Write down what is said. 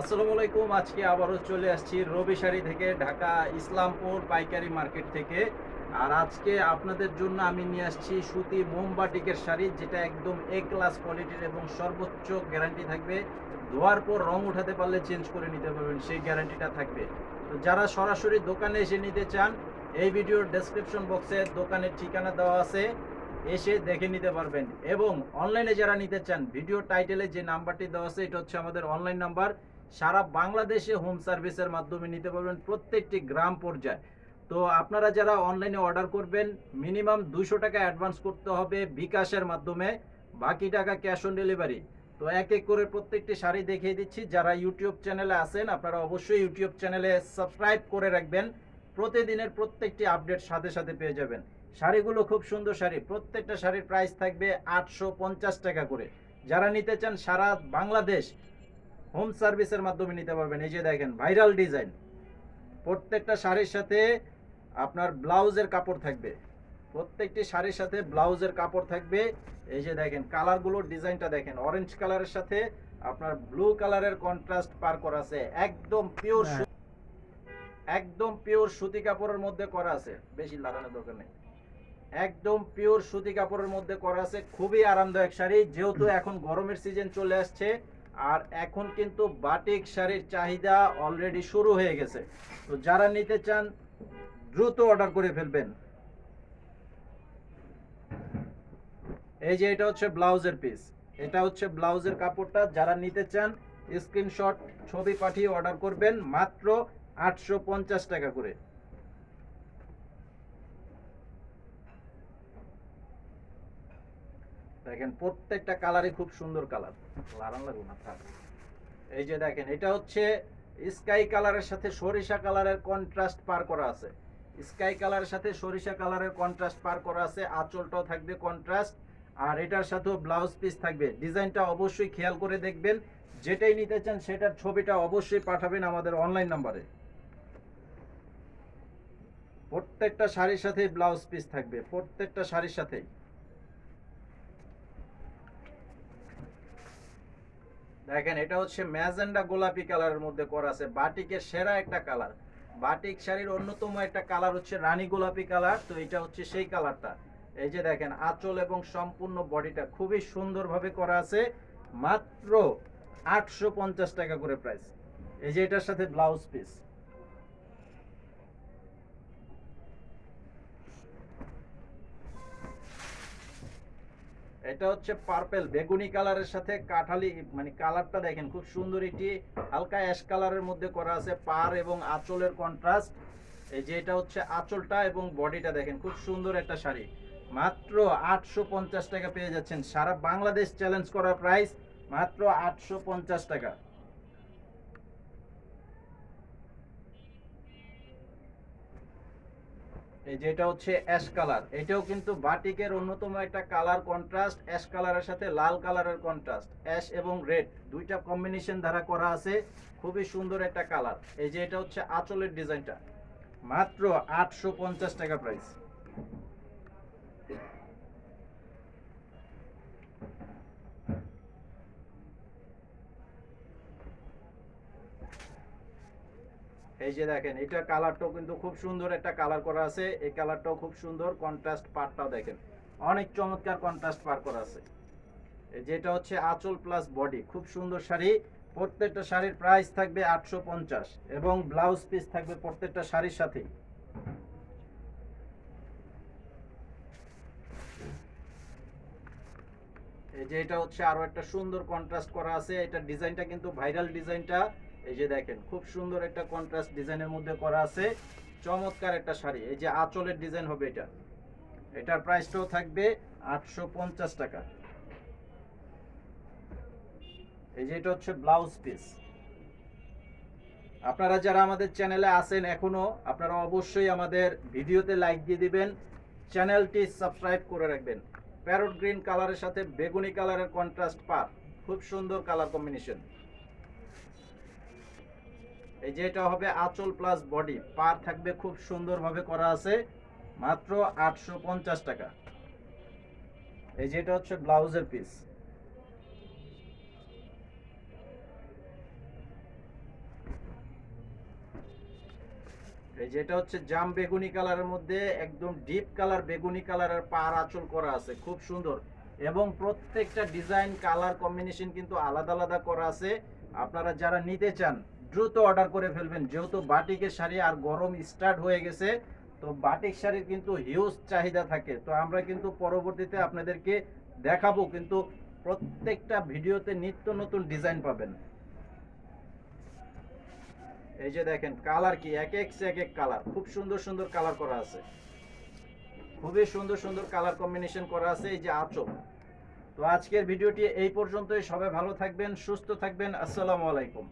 আসসালামু আলাইকুম। আজকে আবারও চলে আসছি রবি শাড়ি থেকে ঢাকা ইসলামপুর পাইকারি মার্কেট থেকে। আর আজকে আপনাদের জন্য আমি নিয়ে আসছি সুতি মোমবাটিকের শাড়ি, যেটা একদম এ ক্লাস কোয়ালিটির এবং সর্বোচ্চ গ্যারান্টি থাকবে। ধোয়ার পর রং উঠাতে পারলে চেঞ্জ করে নিতে পারবেন, সেই গ্যারান্টিটা থাকবে। তো যারা সরাসরি দোকানে এসে নিতে চান, এই ভিডিওর ডেসক্রিপশন বক্সে দোকানের ঠিকানা দেওয়া আছে, এসে দেখে নিতে পারবেন। এবং অনলাইনে যারা নিতে চান ভিডিও টাইটেলে যে নাম্বারটি দেওয়া আছে, এটা হচ্ছে আমাদের অনলাইন নাম্বার সারা বাংলাদেশে হোম সার্ভিসের মাধ্যমে নিতে পারবেন প্রত্যেকটি গ্রাম পর্যায়ে। তো আপনারা যারা অনলাইনে অর্ডার করবেন মিনিমাম দুশো টাকা অ্যাডভান্স করতে হবে বিকাশের মাধ্যমে, বাকি টাকা ক্যাশ অন ডেলিভারি তো এক এক করে প্রত্যেকটি শাড়ি দেখিয়ে দিচ্ছি। যারা ইউটিউব চ্যানেলে আছেন, আপনারা অবশ্যই ইউটিউব চ্যানেলে সাবস্ক্রাইব করে রাখবেন। প্রতিদিনের প্রত্যেকটি আপডেট সাথে সাথে পেয়ে যাবেন। শাড়িগুলো খুব সুন্দর শাড়ি। প্রত্যেকটা শাড়ির প্রাইস থাকবে আটশো পঞ্চাশ টাকা করে। যারা নিতে চান সারা বাংলাদেশ হোম সার্ভিসের মাধ্যমে নিতে পারবেন। এই যে দেখেন ভাইরাল ডিজাইন প্রত্যেকটা শাড়ির সাথে আপনার ব্লাউজের কাপড় থাকবে। প্রত্যেকটি শাড়ির সাথে ব্লাউজের কাপড় থাকবে। এই যে দেখেন কালারগুলোর ডিজাইনটা দেখেন। অরেঞ্জ কালারের সাথে আপনার ব্লু কালারের কন্ট্রাস্ট পার করা আছে। একদম পিওর হ্যাঁ। একদম পিওর সুতি কাপড়ের মধ্যে করা আছে। বেশি লাগানোর দরকার নেই। একদম পিওর সুতি কাপড়ের মধ্যে করা আছে। খুবই আরামদায়ক শাড়ি। যেহেতু এখন গরমের সিজন চলে আসছে আর এখন কিন্তু বাটিক শাড়ির চাহিদা অলরেডি শুরু হয়ে গেছে। তো যারা নিতে চান, দ্রুত অর্ডার করে ফেলবেন। এই যে এটা হচ্ছে ব্লাউজের পিস এটা হচ্ছে ব্লাউজের কাপড়টা। যারা নিতে চান স্ক্রিনশট ছবি পাঠিয়ে অর্ডার করবেন মাত্র আটশো পঞ্চাশ টাকা করে। দেখেন প্রত্যেকটা কালারই খুব সুন্দর কালার। লারান লাগবে না। থাক এই যে দেখেন, এটা হচ্ছে স্কাই কালারের সাথে সরিষা কালারের কন্ট্রাস্ট পার করা আছে। স্কাই কালারের সাথে সরিষা কালারের কন্ট্রাস্ট পার করা আছে, আঁচলটাও থাকবে কন্ট্রাস্ট আর এটার সাথেও ব্লাউজ পিস থাকবে। ডিজাইনটা অবশ্যই খেয়াল করে দেখবেন, যেটাই নিতে চান সেটার ছবিটা অবশ্যই পাঠাবেন আমাদের অনলাইন নাম্বারে প্রত্যেকটা শাড়ির সাথে ব্লাউজ পিস থাকবে, প্রত্যেকটা শাড়ির সাথেই। দেখেন, এটা হচ্ছে ম্যাজেন্ডা গোলাপি কালারের মধ্যে করা আছে। বাটিকের সেরা একটা কালার। বাটিক শাড়ির অন্যতম একটা কালার হচ্ছে রানী গোলাপি কালার। তো এটা হচ্ছে সেই কালারটা। এই যে দেখেন, আঁচল এবং সম্পূর্ণ বডিটা খুবই সুন্দরভাবে করা আছে। মাত্র আটশো পঞ্চাশ টাকা করে প্রাইস এই যে এটার সাথে ব্লাউজ পিস এটা হচ্ছে পার্পেল বেগুনি কালারের সাথে কাঠালি মানে কালারটা দেখেন, খুব সুন্দর এটি হালকা অ্যাশ কালারের মধ্যে করা আছে পার এবং আঁচলের কন্ট্রাস্ট এই যে এটা হচ্ছে আঁচলটা এবং বডিটা দেখেন, খুব সুন্দর একটা শাড়ি। মাত্র আটশো পঞ্চাশ টাকা পেয়ে যাচ্ছেন। সারা বাংলাদেশ চ্যালেঞ্জ করা প্রাইস মাত্র আটশো পঞ্চাশ টাকা। এই যেটা হচ্ছে অ্যাশ কালার। এটাও কিন্তু বাটিকের অন্যতম একটা কালার কন্ট্রাস্ট অ্যাশ কালারের সাথে লাল কালারের কন্ট্রাস্ট অ্যাশ এবং রেড, দুইটা কম্বিনেশন দ্বারা করা আছে। খুবই সুন্দর একটা কালার। এই যে এটা হচ্ছে আঁচলের ডিজাইনটা মাত্র আটশো পঞ্চাশ টাকা প্রাইস এই যে দেখেন, এটা কালারটাও কিন্তু খুব সুন্দর একটা কালার করা আছে। এই কালারটাও খুব সুন্দর কন্ট্রাস্ট পারটাও দেখেন। অনেক চমৎকার কন্ট্রাস্ট পার করা আছে। যেটা হচ্ছে আঁচল প্লাস বডি খুব সুন্দর শাড়ি। প্রত্যেকটা শাড়ির প্রাইস থাকবে আটশো পঞ্চাশ এবং ব্লাউজ পিস থাকবে প্রত্যেকটা শাড়ির সাথে। এই যে এটা হচ্ছে আরও একটা সুন্দর কন্ট্রাস্ট করা আছে। এটা ডিজাইনটা কিন্তু ভাইরাল ডিজাইনটা এই যে দেখেন, খুব সুন্দর একটা কন্ট্রাস্ট ডিজাইনের মধ্যে করা আছে। চমৎকার একটা শাড়ি। এই যে আঁচলের ডিজাইন হবে এটা। এটার প্রাইসটাও থাকবে আটশো পঞ্চাশ টাকা। এই যে এটা হচ্ছে ব্লাউজ পিস আপনারা যারা আমাদের চ্যানেলে আছেন এখনও, আপনারা অবশ্যই আমাদের ভিডিওতে লাইক দিয়ে দিবেন চ্যানেলটি সাবস্ক্রাইব করে রাখবেন। প্যারট গ্রিন কালারের সাথে বেগুনি কালারের কন্ট্রাস্ট পার। খুব সুন্দর কালার কম্বিনেশন এই যে এটা হবে আঁচল প্লাস বডি পার থাকবে খুব সুন্দরভাবে করা আছে, মাত্র আটশো পঞ্চাশ টাকা। এই যে এটা হচ্ছে ব্লাউজের পিস এই যে এটা হচ্ছে জাম বেগুনি কালারের মধ্যে একদম ডিপ কালার বেগুনি কালারের পার আঁচল করা আছে, খুব সুন্দর। এবং প্রত্যেকটা ডিজাইন কালার কম্বিনেশন কিন্তু আলাদা আলাদা করা আছে। আপনারা যারা নিতে চান দ্রুত অর্ডার করে ফেলবেন। যেহেতু বাটিকের শাড়ি আর গরম স্টার্ট হয়ে গেছে, তো বাটিক শাড়ির কিন্তু হিউজ চাহিদা থাকে। তো আমরা কিন্তু পরবর্তীতে আপনাদেরকে দেখাবো, কিন্তু প্রত্যেকটা ভিডিওতে নিত্য নতুন ডিজাইন পাবেন। এই যে দেখেন কালার কি? এক এক এক এক কালার খুব সুন্দর সুন্দর কালার করা আছে। খুবই সুন্দর সুন্দর কালার কম্বিনেশন করা আছে, এই যে আঁচল। তো আজকের ভিডিওটি এই পর্যন্তই। সবাই ভালো থাকবেন, সুস্থ থাকবেন। আসসালামু আলাইকুম।